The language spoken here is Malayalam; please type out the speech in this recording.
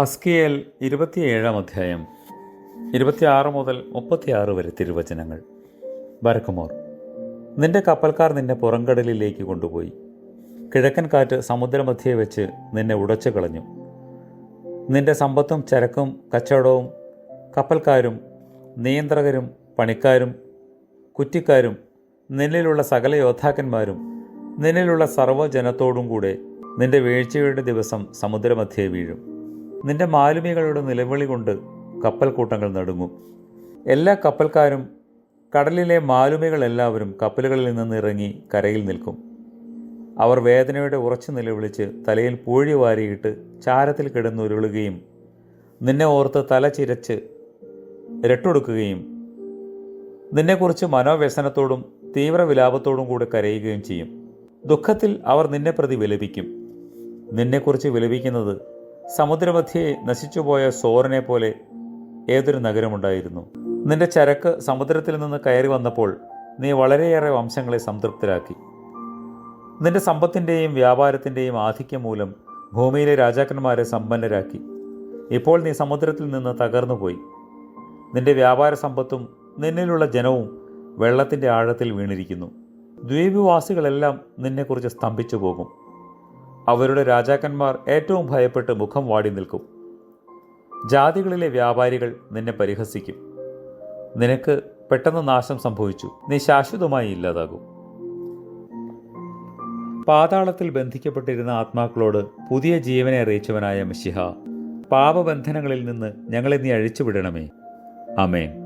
ഹസ്കിയേൽ ഇരുപത്തിയേഴാം അധ്യായം ഇരുപത്തിയാറ് മുതൽ മുപ്പത്തിയാറ് വരെ തിരുവചനങ്ങൾ. ബരക്കുമോർ നിന്റെ കപ്പൽക്കാർ നിന്നെ പുറംകടലിലേക്ക് കൊണ്ടുപോയി. കിഴക്കൻ കാറ്റ് സമുദ്രമധ്യേ വെച്ച് നിന്നെ ഉടച്ചു കളഞ്ഞു. നിന്റെ സമ്പത്തും ചരക്കും കച്ചവടവും കപ്പൽക്കാരും നിയന്ത്രകരും പണിക്കാരും കുറ്റിക്കാരും നിന്നിലുള്ള സകല യോദ്ധാക്കന്മാരും നിന്നിലുള്ള സർവജനത്തോടും കൂടെ നിന്റെ വീഴ്ചയുടെ ദിവസം സമുദ്രമധ്യേ വീഴും. നിന്റെ മാലുമികളുടെ നിലവിളി കൊണ്ട് കപ്പൽ കൂട്ടങ്ങൾ നടുങ്ങും. എല്ലാ കപ്പൽക്കാരും കടലിലെ മാലുമികൾ എല്ലാവരും കപ്പലുകളിൽ നിന്ന് ഇറങ്ങി കരയിൽ നിൽക്കും. അവർ വേദനയുടെ ഉറച്ചു നിലവിളിച്ച് തലയിൽ പൂഴി വാരിയിട്ട് ചാരത്തിൽ കിടന്നുരുളുകയും നിന്നെ ഓർത്ത് തല ചിരച്ച് രട്ടൊടുക്കുകയും നിന്നെക്കുറിച്ച് മനോവ്യസനത്തോടും തീവ്രവിലാപത്തോടും കൂടെ കരയുകയും ചെയ്യും. ദുഃഖത്തിൽ അവർ നിന്നെ പ്രതി വിലപിക്കും. നിന്നെക്കുറിച്ച് വിലപിക്കുന്നത് സമുദ്രമധ്യേ നശിച്ചുപോയ സോറിനെ പോലെ ഏതൊരു നഗരമുണ്ടായിരുന്നു. നിന്റെ ചരക്ക് സമുദ്രത്തിൽ നിന്ന് കയറി വന്നപ്പോൾ നീ വളരെയേറെ വംശങ്ങളെ സംതൃപ്തരാക്കി. നിന്റെ സമ്പത്തിന്റെയും വ്യാപാരത്തിന്റെയും ആധിക്യം മൂലം ഭൂമിയിലെ രാജാക്കന്മാരെ സമ്പന്നരാക്കി. ഇപ്പോൾ നീ സമുദ്രത്തിൽ നിന്ന് തകർന്നുപോയി. നിന്റെ വ്യാപാര സമ്പത്തും നിന്നിലുള്ള ജനവും വെള്ളത്തിന്റെ ആഴത്തിൽ വീണിരിക്കുന്നു. ദ്വീപവാസികളെല്ലാം നിന്നെക്കുറിച്ച് സ്തംഭിച്ചു പോകും അവരുടെ രാജാക്കന്മാർ ഏറ്റവും ഭയപ്പെട്ട് മുഖം വാടി നിൽക്കും. ജാതികളിലെ വ്യാപാരികൾ നിന്നെ പരിഹസിക്കും. നിനക്ക് പെട്ടെന്ന് നാശം സംഭവിച്ചു. നീ ശാശ്വതമായി ഇല്ലാതാകും. പാതാളത്തിൽ ബന്ധിക്കപ്പെട്ടിരുന്ന ആത്മാക്കളോട് പുതിയ ജീവനെ അറിയിച്ചവനായ മിശിഹ പാപബന്ധനങ്ങളിൽ നിന്ന് ഞങ്ങളെ നീ അഴിച്ചുവിടണമേ. അമേൻ